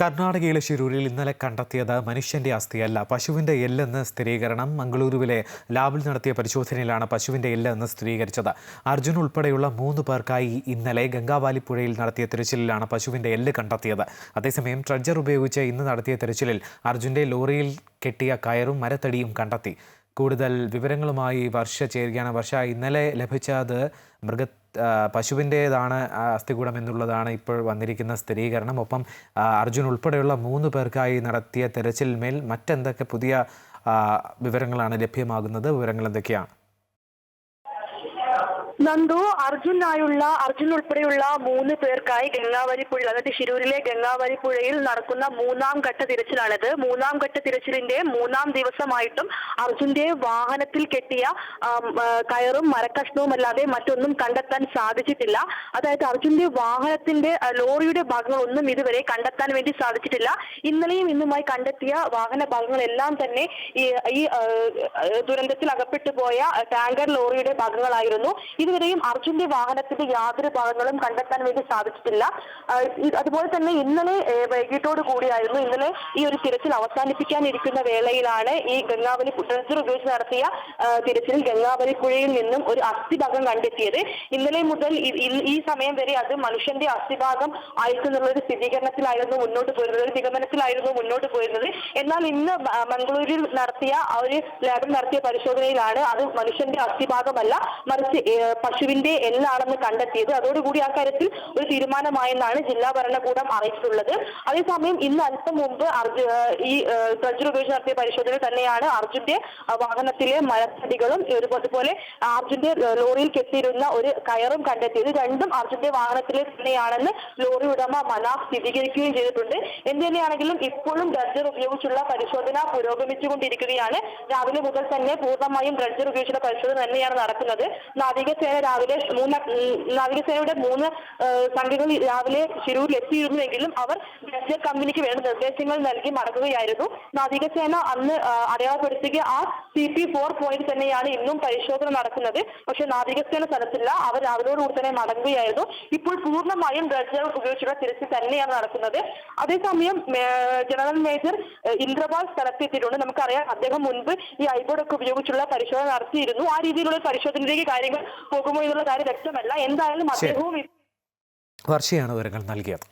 കർണാടകയിലെ ശിരൂരിൽ ഇന്നലെ കണ്ടെത്തിയത് മനുഷ്യന്റെ അസ്ഥിയല്ല. പശുവിന്റെ എല്ലെന്ന് സ്ഥിരീകരണം. മംഗളൂരുവിലെ ലാബിൽ നടത്തിയ പരിശോധനയിലാണ് പശുവിന്റെ എല്ലെന്ന് സ്ഥിരീകരിച്ചത്. അർജുൻ ഉൾപ്പെടെയുള്ള മൂന്ന് പേർക്കായി ഇന്നലെ ഗംഗാവാലി പുഴയിൽ നടത്തിയ തിരച്ചിലിലാണ് പശുവിന്റെ എല്ല് കണ്ടെത്തിയത്. അതേസമയം ട്രഡ്ജർ ഉപയോഗിച്ച് ഇന്ന് നടത്തിയ തിരച്ചിലിൽ അർജുന്റെ ലോറിയിൽ കെട്ടിയ കയറും മരത്തടിയും കണ്ടെത്തി. കൂടുതൽ വിവരങ്ങളുമായി വർഷ ചേരുകയാണ്. വർഷ ഇന്നലെ ലഭിച്ചത് മൃഗ പശുവിന്റേതാണ് അസ്ഥികൂടം എന്നുള്ളതാണ് ഇപ്പോൾ വന്നിരിക്കുന്ന സ്ഥിരീകരണം. ഒപ്പം അർജുൻ ഉൾപ്പെടെയുള്ള മൂന്ന് പേർക്കായി നടത്തിയ തെരച്ചിലിന്മേൽ മറ്റെന്തൊക്കെ പുതിയ വിവരങ്ങളാണ് ലഭ്യമാകുന്നത്? വിവരങ്ങൾ എന്തൊക്കെയാണ്? നന്ദു അർജുനായുള്ള അർജുൻ ഉൾപ്പെടെയുള്ള മൂന്ന് പേർക്കായി ഗംഗാവരി പുഴ അതായത് ശിരൂരിലെ ഗംഗാവരി പുഴയിൽ നടക്കുന്ന മൂന്നാം ഘട്ട തിരച്ചിലാണിത്. മൂന്നാം ഘട്ട തിരച്ചിലിന്റെ മൂന്നാം ദിവസമായിട്ടും അർജുന്റെ വാഹനത്തിൽ കെട്ടിയ കയറും മരക്കഷ്ണവും അല്ലാതെ മറ്റൊന്നും കണ്ടെത്താൻ സാധിച്ചിട്ടില്ല. അതായത് അർജുന്റെ വാഹനത്തിന്റെ ലോറിയുടെ ഭാഗങ്ങൾ ഒന്നും ഇതുവരെ കണ്ടെത്താൻ വേണ്ടി സാധിച്ചിട്ടില്ല. ഇന്നലെയും ഇന്നുമായി കണ്ടെത്തിയ വാഹന ഭാഗങ്ങളെല്ലാം തന്നെ ഈ ദുരന്തത്തിൽ അകപ്പെട്ടു പോയ ടാങ്കർ ലോറിയുടെ ഭാഗങ്ങളായിരുന്നു. ഇതുവരെയും അർജുന്റെ വാഹനത്തിന്റെ യാതൊരു ഭാഗങ്ങളും കണ്ടെത്താൻ വേണ്ടി സാധിച്ചിട്ടില്ല. അതുപോലെ തന്നെ ഇന്നലെ വൈകിട്ടോട് കൂടിയായിരുന്നു ഇന്നലെ ഈ ഒരു തിരച്ചിൽ അവസാനിപ്പിക്കാനിരിക്കുന്ന വേളയിലാണ് ഈ ഗംഗാവലി ട്രഷർ ഉപയോഗിച്ച് നടത്തിയ തിരച്ചിൽ ഗംഗാവലി പുഴയിൽ നിന്നും ഒരു അസ്ഥിഭാഗം കണ്ടെത്തിയത്. ഇന്നലെ മുതൽ ഈ- സമയം വരെ അത് മനുഷ്യന്റെ അസ്ഥിഭാഗം ആയിരിക്കും എന്നുള്ള ഒരു സ്ഥിരീകരണത്തിലായിരുന്നു മുന്നോട്ട് പോയിരുന്നത് ഒരു നിഗമനത്തിലായിരുന്നു മുന്നോട്ട് പോയിരുന്നത്. എന്നാൽ ഇന്ന് മംഗളൂരിൽ നടത്തിയ ആ ഒരു ലാബിൽ നടത്തിയ പരിശോധനയിലാണ് അത് മനുഷ്യന്റെ അസ്ഥിഭാഗമല്ല മറിച്ച് പശുവിന്റെ എല്ലാണെന്ന് കണ്ടെത്തിയത്. അതോടുകൂടി ആ കാര്യത്തിൽ ഒരു തീരുമാനമായെന്നാണ് ജില്ലാ ഭരണകൂടം അറിയിച്ചിട്ടുള്ളത്. അതേസമയം ഇന്ന് അല്പം മുമ്പ് അർജു ഈ ട്രജർ ഉപയോഗിച്ച് നടത്തിയ പരിശോധന തന്നെയാണ് അർജുന്റെ വാഹനത്തിലെ മരത്തടികളും അതുപോലെ അർജുന്റെ ലോറിയിൽ കെട്ടിയിരുന്ന ഒരു കയറും കണ്ടെത്തിയത്. രണ്ടും അർജുന്റെ വാഹനത്തിലെ തന്നെയാണെന്ന് ലോറി ഉടമ മനാഫ് സ്ഥിരീകരിക്കുകയും ചെയ്തിട്ടുണ്ട്. എന്ത് തന്നെയാണെങ്കിലും ഇപ്പോഴും ഡ്രഡ്ജർ ഉപയോഗിച്ചുള്ള പരിശോധന പുരോഗമിച്ചുകൊണ്ടിരിക്കുകയാണ്. രാവിലെ മുതൽ തന്നെ പൂർണമായും ഡ്രഡ്ജർ ഉപയോഗിച്ചുള്ള പരിശോധന തന്നെയാണ് നടക്കുന്നത്. നാവികസേന രാവിലെ മൂന്ന് നാവികസേനയുടെ മൂന്ന് സംഘങ്ങൾ രാവിലെ ശിരൂരിൽ എത്തിയിരുന്നുവെങ്കിലും അവർ ഡ്രഡ്ജർ കമ്പനിക്ക് വേണ്ട നിർദ്ദേശങ്ങൾ നൽകി മടങ്ങുകയായിരുന്നു. നാവികസേന അന്ന് അടയാളപ്പെടുത്തിയ ആ സി പി ഫോർ പോയിന്റ് തന്നെയാണ് ഇന്നും പരിശോധന നടക്കുന്നത്. പക്ഷെ നാവികസേന സ്ഥലത്തില്ല അവർ രാവിലെയോടുകൂടി തന്നെ മടങ്ങുകയായിരുന്നു. ഇപ്പോൾ പൂർണമായും ഡ്രഡ്ജർ ഉപയോഗിച്ചുള്ള തിരച്ചിൽ തന്നെയാണ് നടക്കുന്നത്. അതേസമയം ജനറൽ മേജർ ഇന്ദ്രപാൽ സ്ഥലത്തെത്തിയിട്ടുണ്ട്. നമുക്കറിയാം അദ്ദേഹം മുൻപ് ഈ ഐബോർഡൊക്കെ ഉപയോഗിച്ചുള്ള പരിശോധന നടത്തിയിരുന്നു. ആ രീതിയിലുള്ള പരിശോധനയിലേക്ക് കാര്യങ്ങൾ പോകുമോ എന്നുള്ള കാര്യം വ്യക്തമല്ല. എന്തായാലും അദ്ദേഹവും വർഷയാണ് വിവരങ്ങൾ നൽകിയത്.